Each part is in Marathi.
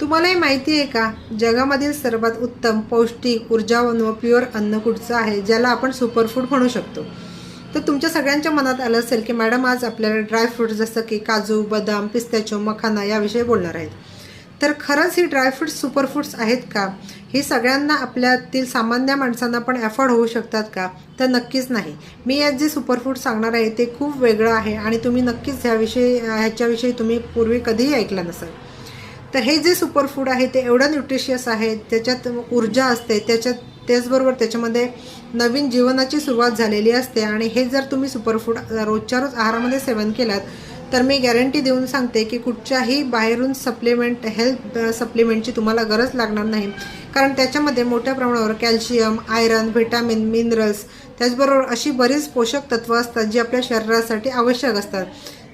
तुम्हालाही माहिती आहे का? जगामधील सर्वात उत्तम पौष्टिक ऊर्जावान व प्युअर अन्न कुठचं आहे ज्याला आपण सुपरफूड म्हणू शकतो? तर तुमच्या सगळ्यांच्या मनात आलं असेल की मॅडम आज आपल्याला ड्रायफ्रूट जसं की काजू बदाम पिस्त्याचो मखाना याविषयी बोलणार आहेत. तर खरंच ही ड्रायफ्रूट्स सुपरफूड्स आहेत का? ही सगळ्यांना आपल्यातील सामान्य माणसांना पण अफोर्ड होऊ शकतात का? तर नक्कीच नाही. मी यात जे सुपरफूड सांगणार आहे ते खूप वेगळं आहे आणि तुम्ही नक्कीच ह्याविषयी ह्याच्याविषयी तुम्ही पूर्वी कधीही ऐकलं नसेल. तर हे जे सुपरफूड आहे ते एवढं न्यूट्रिशियस आहे त्याच्यात ऊर्जा असते त्याच्यात त्याचबरोबर त्याच्यामध्ये नवीन जीवनाची सुरुवात झालेली असते. आणि हे जर तुम्ही सुपरफूड रोजच्या रोज आहारामध्ये सेवन केलात तर मी गॅरंटी देऊन सांगते की कुठच्याही बाहेरून सप्लिमेंट हेल्थ सप्लिमेंटची तुम्हाला गरज लागणार नाही. कारण त्याच्यामध्ये मोठ्या प्रमाणावर कॅल्शियम आयरन व्हिटॅमिन मिनरल्स त्याचबरोबर अशी बरीच पोषक तत्त्वं असतात जी आपल्या शरीरासाठी आवश्यक असतात.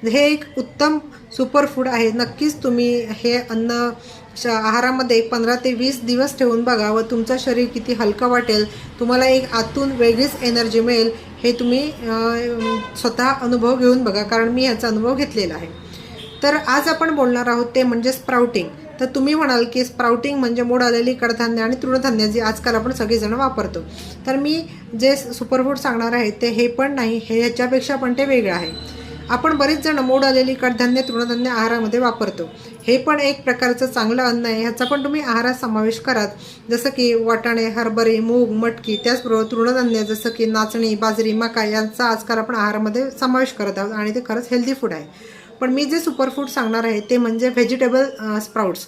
हे एक उत्तम सुपरफूड आहे. नक्कीच तुम्ही हे अन्न श आहारामध्ये एक पंधरा ते वीस दिवस ठेवून बघा व तुमचं शरीर किती हलकं वाटेल. तुम्हाला एक आतून वेगळीच एनर्जी मिळेल. हे तुम्ही स्वतः अनुभव घेऊन बघा कारण मी याचा अनुभव घेतलेला आहे. तर आज आपण बोलणार आहोत ते म्हणजे स्प्राउटिंग तर तुम्ही म्हणाल की स्प्राउटिंग म्हणजे मोड आलेली कडधान्य आणि तृणधान्य जे आजकाल आपण सगळेजण वापरतो. तर मी जे सुपरफूड सांगणार आहे ते हे पण नाही हे ह्याच्यापेक्षा पण ते वेगळं आहे. आपण बरेच जण मोड आलेली कडधान्य तृणधान्य आहारामध्ये वापरतो. हे पण एक प्रकारचं चांगलं अन्न आहे. ह्याचा पण तुम्ही आहारात समावेश करात जसं की वाटाणे हरभरे मूग मटकी त्याचबरोबर तृणधान्य जसं की नाचणी बाजरी मका यांचा आजकाल आपण आहारामध्ये समावेश करत आहोत आणि ते खरंच हेल्दी फूड आहे. पण मी जे सुपरफूड सांगणार आहे ते म्हणजे व्हेजिटेबल स्प्राउट्स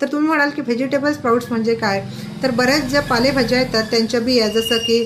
तर तुम्ही म्हणाल की व्हेजिटेबल स्प्राउट्स म्हणजे काय? तर बऱ्याच ज्या पालेभाज्या येतात त्यांच्या बिया जसं की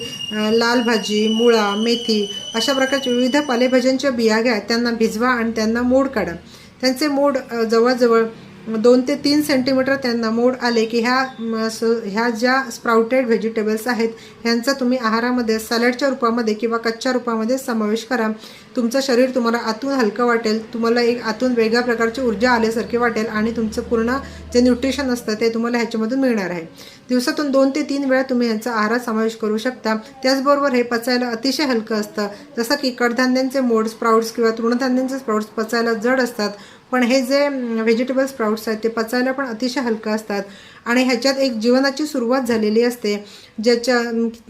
लाल भाजी मुळा मेथी अशा प्रकारच्या विविध पालेभाज्यांच्या बिया घ्या त्यांना भिजवा आणि त्यांना मोड काढा. त्यांचे मोड जवळजवळ दोन ते तीन सेंटीमीटर त्यांना मोड आले की ह्या स- ह्या ज्या स्प्राउटेड व्हेजिटेबल्स आहेत ह्यांचा तुम्ही आहारामध्ये सॅलडच्या रूपामध्ये किंवा कच्च्या रूपामध्ये समावेश करा. तुमचं शरीर तुम्हाला आतून हलकं वाटेल तुम्हाला एक आतून वेगळ्या प्रकारची ऊर्जा आल्यासारखी वाटेल आणि तुमचं पूर्ण जे न्यूट्रिशन असतं ते तुम्हाला ह्याच्यामधून मिळणार आहे. दिवसातून दोन ते तीन वेळा तुम्ही यांचा आहारात समावेश करू शकता. त्याचबरोबर हे पचायला अतिशय हलकं असतं. जसं की कडधान्यांचे मोड स्प्राउट्स किंवा तृणधान्यांचे स्प्राउट्स पचायला जड असतात. पण हे जे व्हेजिटेबल स्प्राउट्स आहेत ते पचायला पण अतिशय हलकं असतात. आणि ह्याच्यात एक जीवनाची सुरुवात झालेली असते. ज्याच्या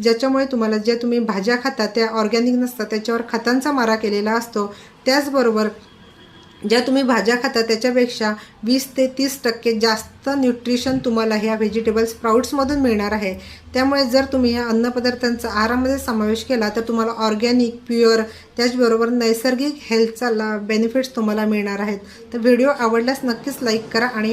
ज्याच्यामुळे तुम्हाला ज्या तुम्ही भाज्या खाता त्या ऑर्गॅनिक नसतात त्याच्यावर खतांचा मारा केलेला असतो. त्याचबरोबर ज्या तुम्ही भाज्या खाता त्याच्यापेक्षा वीस ते तीस टक्के जास्त न्यूट्रिशन तुम्हाला ह्या व्हेजिटेबल स्प्राऊट्समधून मिळणार आहे. त्यामुळे जर तुम्ही या अन्नपदार्थांचा आहारामध्ये समावेश केला तर तुम्हाला ऑर्गॅनिक प्युअर त्याचबरोबर नैसर्गिक हेल्थचा ला बेनिफिट्स तुम्हाला मिळणार आहेत. तर व्हिडिओ आवडल्यास नक्कीच लाईक करा आणि या